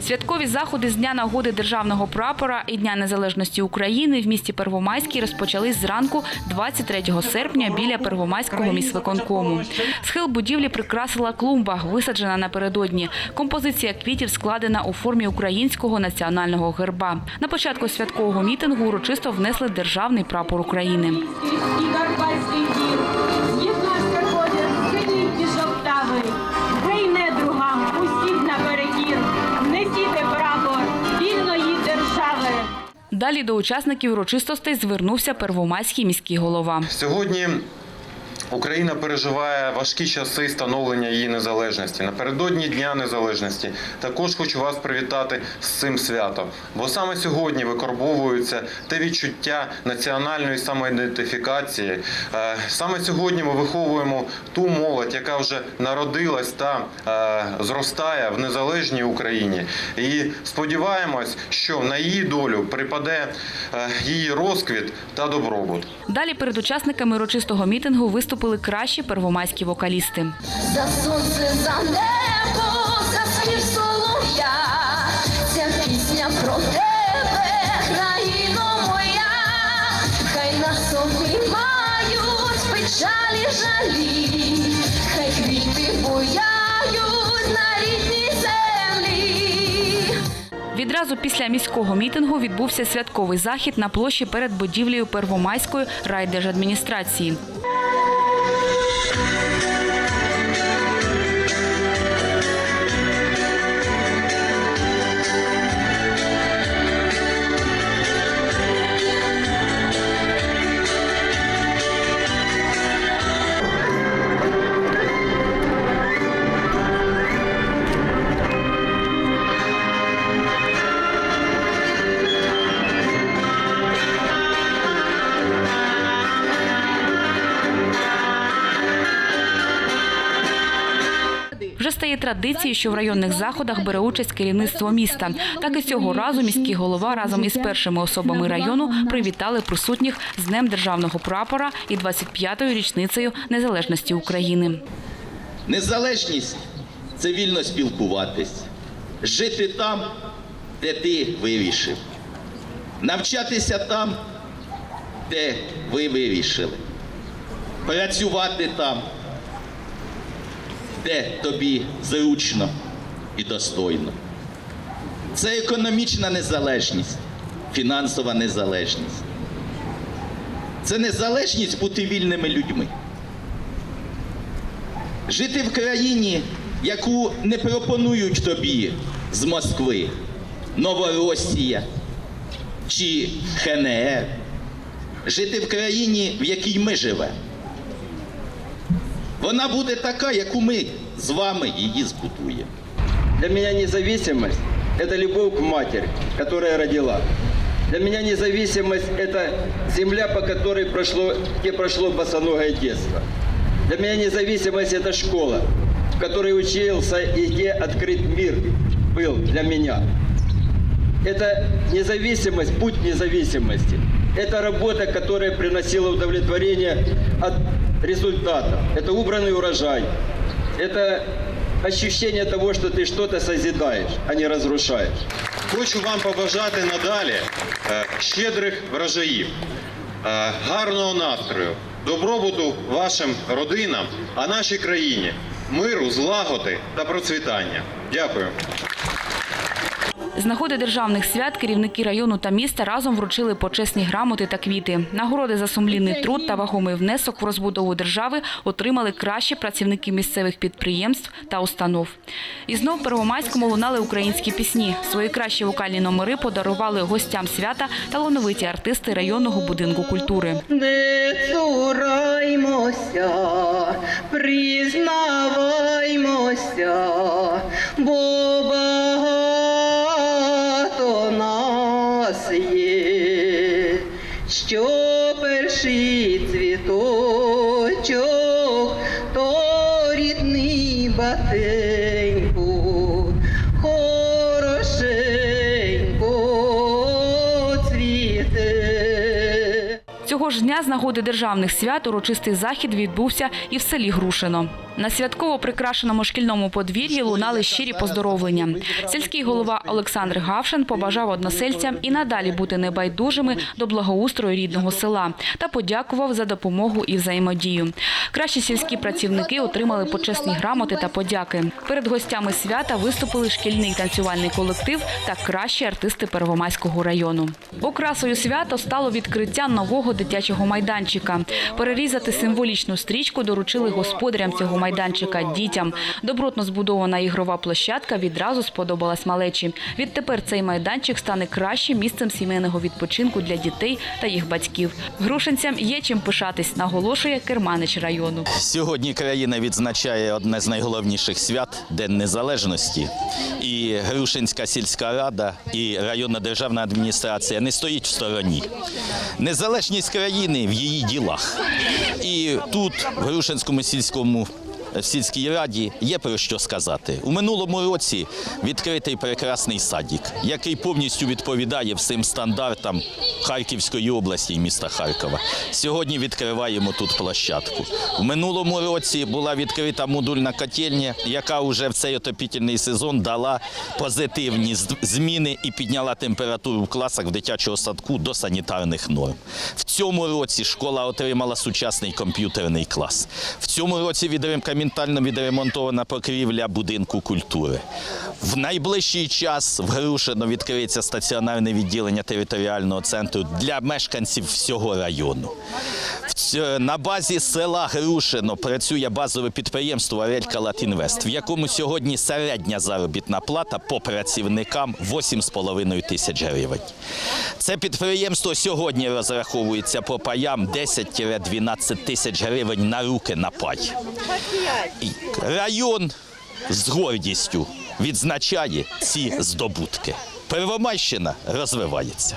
Святкові заходи з Дня нагоди державного прапора і Дня незалежності України в місті Первомайській розпочались зранку 23 серпня біля Первомайського міськвиконкому. Схил будівлі прикрасила клумба, висаджена напередодні. Композиція квітів складена у формі українського національного герба. На початку святкового мітингу урочисто внесли державний прапор України. Далі до учасників урочистостей звернувся первомайський міський голова. Сьогодні Україна переживає важкі часи становлення її незалежності. Напередодні Дня Незалежності також хочу вас привітати з цим святом. Бо саме сьогодні викорбовується те відчуття національної самоідентифікації. Е, Саме сьогодні ми виховуємо ту молодь, яка вже народилась та е, зростає в незалежній Україні. І сподіваємось, що на її долю припаде е, її розквіт та добробут. Далі перед учасниками урочистого мітингу виступили кращі первомайські вокалісти. За сонце, за небо, за спів солов'я, ця пісня про тебе, країно моя, хай нас обіймають печалі жалі, хай квіти буяють на рідній землі. Відразу після міського мітингу відбувся святковий захід на площі перед будівлею Первомайської райдержадміністрації. Вже стає традицією, що в районних заходах бере участь керівництво міста. Так і цього разу міський голова разом із першими особами району привітали присутніх з Днем державного прапора і 25-ю річницею незалежності України. Незалежність це вільно спілкуватись, жити там, де ти вирішив, навчатися там, де ви вирішили, працювати там, де тобі зручно і достойно. Це економічна незалежність, фінансова незалежність. Це незалежність бути вільними людьми. Жити в країні, яку не пропонують тобі з Москви, Новоросія чи ХНР. Жити в країні, в якій ми живемо. Вона буде така, яку ми з вами її збудуємо. Для меня независимость – это любовь к матери, которая родила. Для меня независимость – это земля, по которой прошло, где прошло босоногое детство. Для меня независимость – это школа, в которой учился и где открыт мир был для меня. Это независимость, путь независимости. Это работа, которая приносила удовлетворение от результата. Это убранный урожай. Это ощущение того, что ты что-то созидаешь, а не разрушаешь. Хочу вам побажати надалі е, щедрих врожаїв, е, гарного настрою, добробуту вашим родинам, а нашій країні миру, злагоди та процвітання. Дякую. З нагоди державних свят керівники району та міста разом вручили почесні грамоти та квіти. Нагороди за сумлінний труд та вагомий внесок в розбудову держави отримали кращі працівники місцевих підприємств та установ. І знов в Первомайському лунали українські пісні. Свої кращі вокальні номери подарували гостям свята талановиті артисти районного будинку культури. Не цураймося, признаваймося, цвіточок, то рідний батеньку, хорошенько. Цього ж дня з нагоди державних свят урочистий захід відбувся і в селі Грушино. На святково прикрашеному шкільному подвір'ї лунали щирі поздоровлення. Сільський голова Олександр Гавшин побажав односельцям і надалі бути небайдужими до благоустрою рідного села та подякував за допомогу і взаємодію. Кращі сільські працівники отримали почесні грамоти та подяки. Перед гостями свята виступили шкільний танцювальний колектив та кращі артисти Первомайського району. Окрасою свята стало відкриття нового дитячого майданчика. Перерізати символічну стрічку доручили господарям цього майданчика дітям. Добротно збудована ігрова площадка відразу сподобалась малечі. Відтепер цей майданчик стане кращим місцем сімейного відпочинку для дітей та їх батьків. Грушинцям є чим пишатись, наголошує керманич району. Сьогодні країна відзначає одне з найголовніших свят День Незалежності. І Грушинська сільська рада і районна державна адміністрація не стоїть в стороні. Незалежність країни в її ділах. І тут, в Грушинському сільському в сільській раді є про що сказати. У минулому році відкритий прекрасний садик, який повністю відповідає всім стандартам Харківської області і міста Харкова. Сьогодні відкриваємо тут площадку. У минулому році була відкрита модульна котельня, яка вже в цей отопітельний сезон дала позитивні зміни і підняла температуру в класах в дитячого садку до санітарних норм. В цьому році школа отримала сучасний комп'ютерний клас. В цьому році відрем- камінтально відремонтована покрівля будинку культури. В найближчий час в Грушино відкриється стаціонарне відділення територіального центру для мешканців всього району. На базі села Грушино працює базове підприємство Арелька Латінвест, в якому сьогодні середня заробітна плата по працівникам 8,5 тисяч гривень. Це підприємство сьогодні розраховується по паям 10-12 тисяч гривень на руки на пай. Район з гордістю відзначає ці здобутки. Первомайщина розвивається.